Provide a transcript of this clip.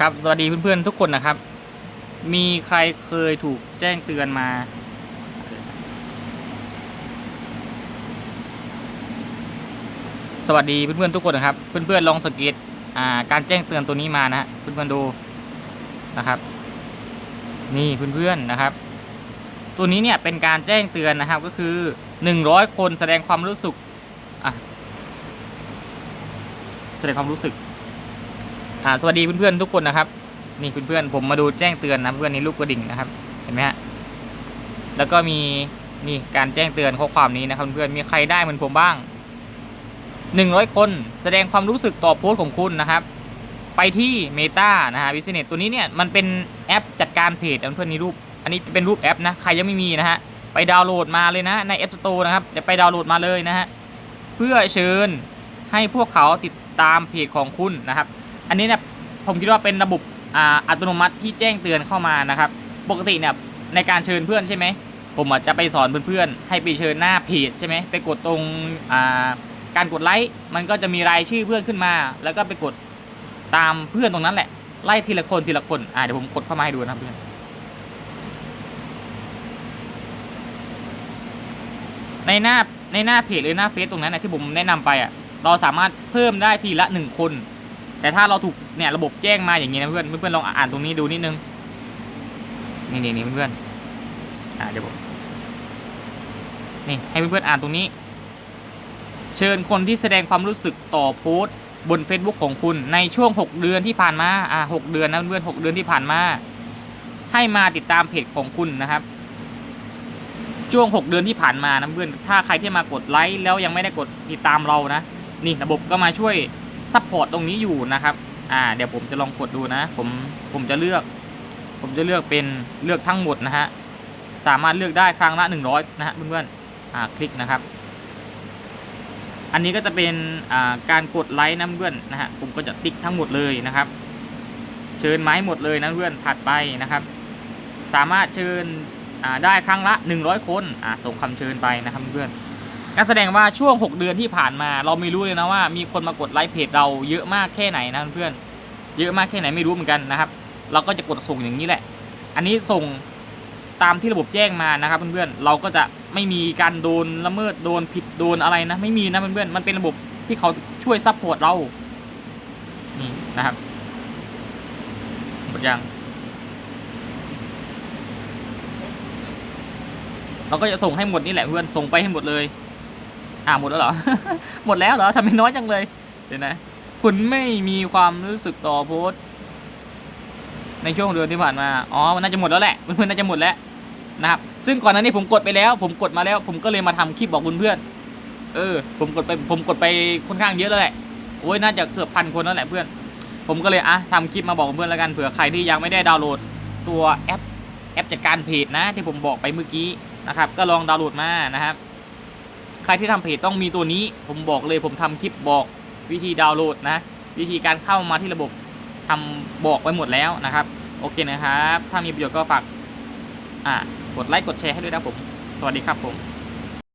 ครับสวัสดีเพื่อนๆทุกคนนะครับ มีใครเคยถูกแจ้งเตือนมา สวัสดีเพื่อนๆทุกคนนะครับ เพื่อนๆลองสังเกตอ่าการแจ้งเตือนตัวนี้มานะฮะเพื่อนๆดูนะครับ นี่เพื่อนๆนะครับ ตัวนี้เนี่ยเป็นการแจ้งเตือนนะครับก็คือหนึ่งร้อยคนแสดงความรู้สึกอะแสดงความรู้สึก อ่าสวัสดีเพื่อนๆทุกคนนะครับ นี่เพื่อนๆผมมาดูแจ้งเตือนนะเพื่อนนี่รูปกระดิ่งนะครับ เห็นไหมฮะแล้วก็มีนี่การแจ้งเตือนข้อความนี้นะครับเพื่อนมีใครได้เหมือนผมบ้างหนึ่งร้อยคนแสดงความรู้สึกต่อโพสต์ของคุณนะครับ ไปที่ Meta นะฮะ Business ตัวนี้เนี่ยมันเป็นแอปจัดการเพจเพื่อนนี่รูป อันนี้เป็นรูปแอปนะใครยังไม่มีนะฮะไปดาวน์โหลดมาเลยนะใน App Store นะครับเดี๋ยวไปดาวน์โหลดมาเลยนะฮะเพื่อเชิญให้พวกเขาติดตามเพจของคุณนะครับ อันนี้เนี่ยผมคิดว่าเป็นระบบอ่าอัตโนมัติที่แจ้งเตือนเข้ามานะครับ ปกติเนี่ยในการเชิญเพื่อนใช่ไหมผมอาจจะไปสอนเพื่อนๆให้ไปเชิญหน้าเพจใช่ไหมไปกดตรงอ่าการกดไลค์มันก็จะมีรายชื่อเพื่อนขึ้นมา แล้วก็ไปกดตามเพื่อนตรงนั้นแหละไล่ทีละคนทีละคนอ่าเดี๋ยวผมกดเข้ามาให้ดูนะครับเพื่อนในหน้าในหน้าเพจหรือหน้าเฟซตรงนั้นนะที่ผมแนะนำไปอะเราสามารถเพิ่มได้ทีละหนึ่งคน แต่ถ้าเราถูกเนี่ยระบบแจ้งมาอย่างนี้นะเพื่อนเพื่อนลองอ่านตรงนี้ดูนิดนึงนี่นี่นี่เพื่อนอ่าเดี๋ยวผมนี่ให้เพื่อนๆอ่านตรงนี้ เชิญคนที่แสดงความรู้สึกต่อโพสต์บน Facebook ของคุณในช่วง 6 เดือนที่ผ่านมาอ่าหเดือนนะเพื่อนๆหเดือนที่ผ่านมา ให้มาติดตามเพจของคุณนะครับช่วง 6 เดือนที่ผ่านมานะเพื่อนถ้าใครที่มากดไลค์แล้วยังไม่ได้กดติดตามเรานะ นี่ระบบก็มาช่วย ซัพพอร์ตตรงนี้อยู่นะครับ อ่า เดี๋ยวผมจะลองกดดูนะ ผม ผมจะเลือก ผมจะเลือกเป็นเลือกทั้งหมดนะฮะ สามารถเลือกได้ครั้งละ 100 นะฮะเพื่อนๆ อ่า คลิกนะครับ อันนี้ก็จะเป็น อ่า การกดไลค์นะเพื่อนนะฮะ ผมก็จะติ๊กทั้งหมดเลยนะครับ เชิญไมาให้หมดเลยนะเพื่อน ถัดไปนะครับ สามารถเชิญ อ่า ได้ครั้งละ 100 คน อ่า ส่งคำเชิญไปนะครับเพื่อน นแสดงว่าช่วง 6 เดือนที่ผ่านมา เราไม่รู้เลยนะว่ามีคนมากดไลค์เพจเราเยอะมากแค่ไหนนะเพื่อนเยอะมากแค่ไหนไม่รู้เหมือนกันนะครับ เราก็จะกดส่งอย่างนี้แหละ อันนี้ส่งตามที่ระบบแจ้งมานะครับเพื่อนๆเราก็จะไม่มีการโดนละเมิดโดนผิดโดนอะไรนะไม่มีนะเพื่อนๆมันเป็นระบบที่เขาช่วยซัพพอร์ตเรานี่นะครับหมดยังเราก็จะส่งให้หมดนี่แหละเพื่อนส่งไปให้หมดเลย อ่าหมดแล้วเหรอ หมดแล้วเหรอทำไมน้อยจังเลย เดี๋ยวนะ คุณไม่มีความรู้สึกต่อโพสต์ในช่วงเดือนที่ผ่านมา อ๋อ มันน่าจะหมดแล้วแหละ เพื่อนๆ น่าจะหมดแล้วนะครับ ซึ่งก่อนหน้านี้ผมกดไปแล้ว ผมกดมาแล้ว ผมก็เลยมาทำคลิปบอกเพื่อนเออ ผมกดไป ผมกดไปค่อนข้างเยอะแล้วแหละ โอ้ย น่าจะเกือบพันคนแล้วแหละเพื่อน ผมก็เลยอะทำคลิปมาบอกเพื่อนแล้วกัน เผื่อใครที่ยังไม่ได้ดาวน์โหลดตัวแอปแอปจัดการเพจนะที่ผมบอกไปเมื่อกี้นะครับ ก็ลองดาวน์โหลดมานะครับ ใครที่ทำเพจต้องมีตัวนี้ ผมบอกเลยผมทำคลิปบอกวิธีดาวน์โหลดนะ วิธีการเข้ามาที่ระบบทำบอกไว้หมดแล้วนะครับ โอเคนะครับ ถ้ามีประโยชน์ก็ฝากอ่ากดไลค์กดแชร์ให้ด้วยนะผม สวัสดีครับผม